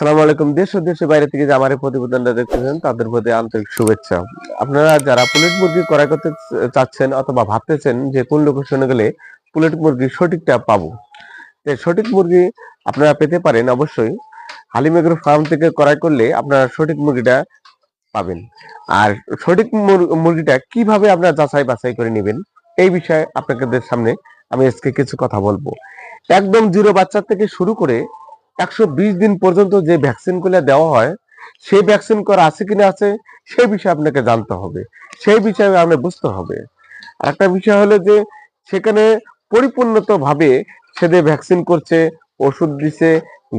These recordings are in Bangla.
সালাম আলাইকুম। দেশ ও দেশের বাইরে থেকে যে আমার প্রতিবেদনটা দেখতেছেন, তাদের প্রতি আন্তরিক শুভেচ্ছা। আপনারা যারা পুলেট মুরগি ক্রয় করতে চাচ্ছেন অথবা ভাবতেছেন যে কোন লোকেশনে গেলে পুলেট মুরগি সঠিকটা পাবো সঠিক মুরগি আপনারা পেতে পারেন অবশ্যই। হালিমেগ্রো ফার্ম থেকে ক্রয় করলে আপনারা সঠিক মুরগিটা পাবেন। আর সঠিক মুরগিটা কীভাবে আপনারা যাচাই বাছাই করে নেবেন, এই বিষয়ে আপনাদের সামনে আমি আজকে কিছু কথা বলব। একদম জিরো বাচ্চা থেকে শুরু করে একশো বিশ দিন পর্যন্ত যে ভ্যাকসিনগুলো দেওয়া হয় সেই ভ্যাকসিন করা আছে কিনা আছে সেই বিষয়ে আপনাকে জানতে হবে। সেই বিষয়ে আপনাকে বুঝতে হবে। একটা বিষয় হলো যে সেখানে পরিপূর্ণতভাবে সেদের ভ্যাকসিন করছে ওষুধ দিছে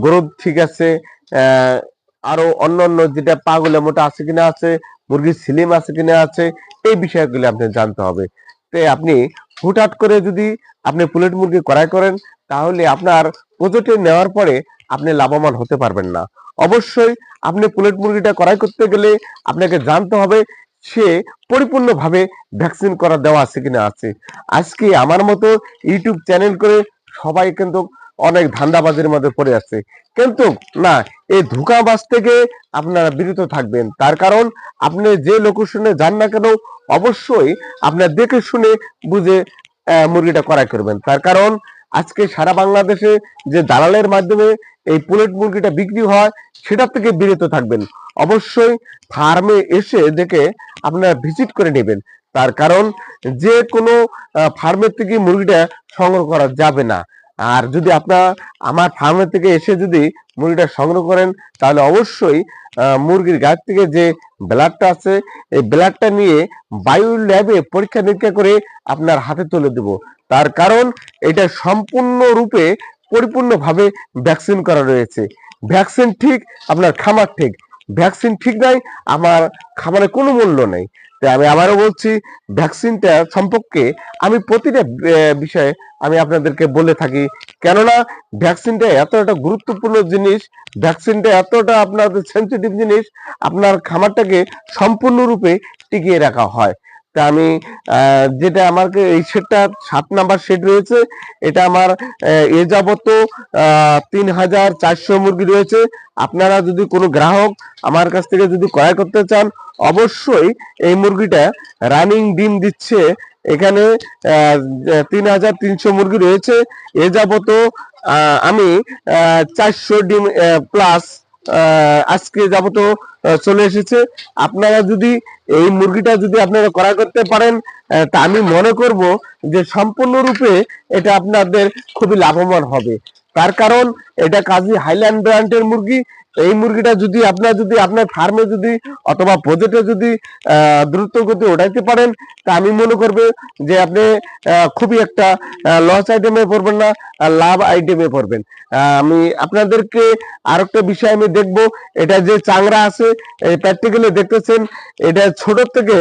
গ্রোথ ঠিক আছে আহ, আরও অন্য অন্য যেটা পাগলে মোটা আছে কিনা আছে মুরগির সিলিম আছে কিনা আছে এই বিষয়গুলো আপনি জানতে হবে। তো আপনি হুটহাট করে যদি আপনি পুলেট মুরগি ক্রয় করেন তাহলে আপনার প্রজেক্টে নেওয়ার পরে আপনি লাভবান হতে পারবেন না। অবশ্যই আপনি পুলেট মুরগিটা ক্রয় করতে গেলে আপনাকে জানতে হবে, সে পরিপূর্ণভাবে ভ্যাকসিন করা দেওয়া আছে কিনা আছে। আজকে আমার মতো ইউটিউব চ্যানেল করে সবাই কিন্তু অনেক ধান্দাবাজির মধ্যে পড়ে আছে। কিন্তু না, এই ধোকাবাজ থেকে আপনারা বিরত থাকবেন। তার কারণ আপনি যে লোকেশনে যান না কেন, অবশ্যই আপনার দেখে শুনে বুঝে মুরগিটা ক্রয় করবেন। তার কারণ আজকে সারা বাংলাদেশে যে দালালের মাধ্যমে এই পোলেট মুরগিটা বিক্রি হয় সেটা থেকে বিরত থাকবেন। অবশ্যই ফার্মে এসে দেখে আপনারা ভিজিট করে নেবেন। তার কারণ যে কোনো ফার্মের থেকে মুরগিটা সংগ্রহ করা যাবে না। আর যদি আপনার আমার ফার্মের থেকে এসে যদি মুরগিটা সংগ্রহ করেন, তাহলে অবশ্যই মুরগির গাছ থেকে যে ব্লাডটা আছে, এই ব্লাডটা নিয়ে বায়ু ল্যাবে পরীক্ষা নিরীক্ষা করে আপনার হাতে তুলে দেব। তার কারণ এটা সম্পূর্ণরূপে পরিপূর্ণভাবে ভ্যাকসিন করা রয়েছে। ভ্যাকসিন ঠিক, আপনার খামার ঠিক। ভ্যাকসিন ঠিক নাই, আমার খাবারে কোনো মূল্য নেই। তাই আমি আবারও বলছি ভ্যাকসিনটা সম্পর্কে আমি প্রতিটা বিষয়ে আমি আপনাদেরকে বলে থাকি। কেননা ভ্যাকসিনটা এত একটা গুরুত্বপূর্ণ জিনিস ভ্যাকসিনটা এতটা আপনাদের সেন্সিটিভ জিনিস, আপনার খামারটাকে সম্পূর্ণরূপে টিকিয়ে রাখা হয়। তা আমি যেটা আমাকে এই সেটটা সাত নাম্বার সেট রয়েছে, এটা আমার এ যাবত তিন হাজার চারশো মুরগি রয়েছে। আপনারা যদি কোনো গ্রাহক আমার কাছ থেকে যদি ক্রয় করতে চান, অবশ্যই এই মুরগিটা রানিং ডিম দিচ্ছে। এখানে তিন হাজার তিনশো মুরগি রয়েছে। এ যাবত আমি চারশো ডিম প্লাস আজকে যাবত চলে এসেছে। আপনারা যদি এই মুরগিটা যদি আপনারা ক্রয় করতে পারেন তা আমি মনে করব যে সম্পূর্ণরূপে এটা আপনাদের খুবই লাভবান হবে। তার কারণ এটা কাজী হাইল্যান্ড ব্র্যান্ডের মুরগি এই মুরগিটা যদি আপনার যদি আপনার ফার্মে যদি অথবা প্রজেক্টে যদি দ্রুত গতি ওঠাইতে পারেন, তা আমি মনে করবে যে আপনি খুবই একটা লস আইটেমে পড়বেন না লাভ আইটেমে পড়বেন। আমি আপনাদেরকে আরেকটা বিষয় আমি দেখব। এটা যে চাংরা আছে প্র্যাকটিক্যালি দেখতেছেন, এটা ছোট থেকে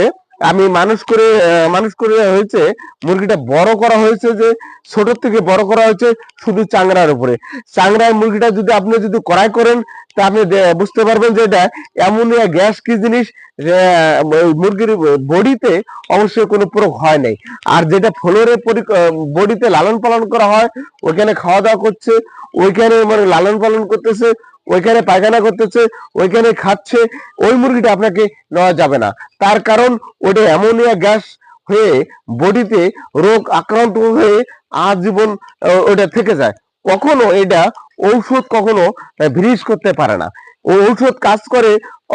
আমি মানুষ করে মানুষ করে হয়েছে, মুরগিটা বড় করা হয়েছে যে, ছোট থেকে বড় করা হয়েছে শুধু চাংড়ার উপরে। চাংরার মুরগিটা যদি আপনি যদি ক্রয় করেন, তা আপনি বুঝতে পারবেন যে এটা অ্যামোনিয়া গ্যাস কি জিনিস মুরগির বডিতে অবশ্যই কোনো প্রয়োগ হয় নাই। আর যেটা ফ্লোরে বডিতে লালন পালন করা হয়, ওইখানে খাওয়া দাওয়া করছে, ওইখানে মানে লালন পালন করতেছে ওইখানে পায়খানা করতেছে, ওইখানে খাচ্ছে, ওই মুরগিটা আপনাকে নেওয়া যাবে না। তার কারণ ওটা অ্যামোনিয়া গ্যাস হয়ে বডিতে রোগ আক্রান্ত হয়ে আজীবন ওটা থেকে যায়। কখনো এটা ঔষধ কখনো ব্রিজ করতে পারে না। ঔষধ কাজ করে,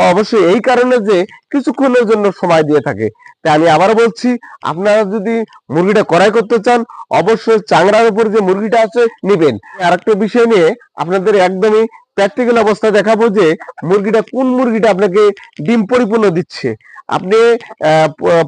অবশ্যই এই কারণে যে কিছুক্ষণের জন্য সময় দিয়ে থাকে। তাই আমি আবার বলছি, আপনারা যদি মুরগিটা ক্রয় করতে চান, অবশ্যই চাংড়ার উপর যে মুরগিটা আছে, নিবেন। আরেকটা বিষয় নিয়ে আপনাদের একদমই প্র্যাকটিক্যাল অবস্থা দেখাবো যে, মুরগিটা কোন মুরগিটা আপনাকে ডিম পরিপূর্ণ দিচ্ছে। আপনি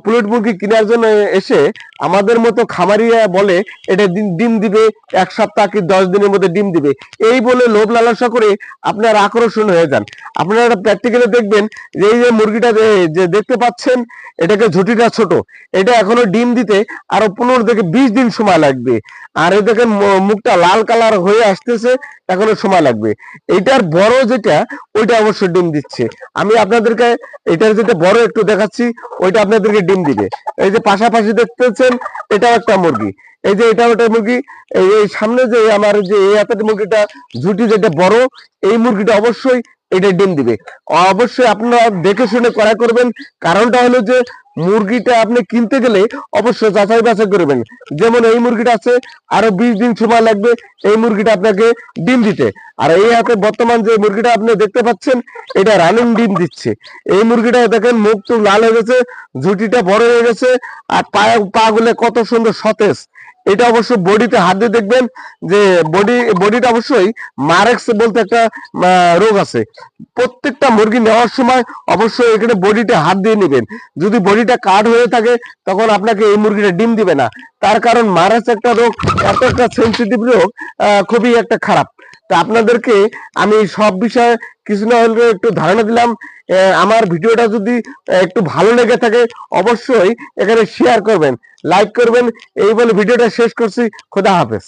পুলেট মুরগি কেনার জন্য এসে আমাদের মতো খামারিয়া বলে, এটা ডিম দিবে এক সপ্তাহ কি দশ দিনের মধ্যে ডিম দিবে। এই বলে লোভ লালসা করে আপনার আকর্ষণ হয়ে যান। আপনারা প্র্যাকটিক্যালি দেখবেন যে, এই যে মুরগিটা যে- দেখতে পাচ্ছেন, এটাকে ঝুটিটা ছোট। এটা এখনও ডিম দিতে আরও পনেরো থেকে বিশ দিন সময় লাগবে। আর এই দেখেন মুখটা লাল কালার হয়ে আসতেছে, এখনও সময় লাগবে। এইটার বড় যেটা, ওইটা অবশ্য ডিম দিচ্ছে। আমি আপনাদেরকে এটার যেটা বড় একটু দেখাচ্ছি, ওইটা আপনাদেরকে ডিম দিবে। এই যে পাশাপাশি দেখতেছেন, এটাও একটা মুরগি। এই যে এটা ওটা মুরগি। এই সামনে যে আমার যে এই হাতের মুরগিটা, ঝুটি যেটা বড়, এই মুরগিটা অবশ্যই এটা ডিম দিবে। অবশ্যই আপনারা দেখে শুনে করা করবেন। কারণটা হলো যে মুরগিটা আপনি কিনতে গেলে অবশ্যই যাচাই বাছাই করবেন। যেমন এই মুরগিটা আছে, আরও বিশ দিন সময় লাগবে এই মুরগিটা আপনাকে ডিম দিতে। আর এই হাতে বর্তমান যে মুরগিটা আপনি দেখতে পাচ্ছেন, এটা রানিং ডিম দিচ্ছে। এই মুরগিটা দেখেন, মুখ তো লাল হয়ে গেছে, ঝুটিটা বড় হয়ে গেছে, আর পা পা গুলো কত সুন্দর সতেজ। এটা অবশ্য বডিতে হাত দিয়ে দেখবেন যে বডি, বডিটা অবশ্যই মারেক্স বলতে একটা রোগ আছে। প্রত্যেকটা মুরগি নেওয়ার সময় অবশ্যই এখানে বডিতে হাত দিয়ে নেবেন। যদি বডিটা কাট হয়ে থাকে, তখন আপনাকে এই মুরগিটা ডিম দিবে না। তার কারণ মারাস একটা রোগ এত একটা সেন্সিটিভ রোগ খুবই একটা খারাপ। তা আপনাদেরকে আমি সব বিষয়ে কিছু না হলে একটু ধারণা দিলাম। আমার ভিডিওটা যদি একটু ভালো লেগে থাকে, অবশ্যই এখানে শেয়ার করবেন লাইক করবেন। এই বলে ভিডিওটা শেষ করছি, খোদা হাফেজ।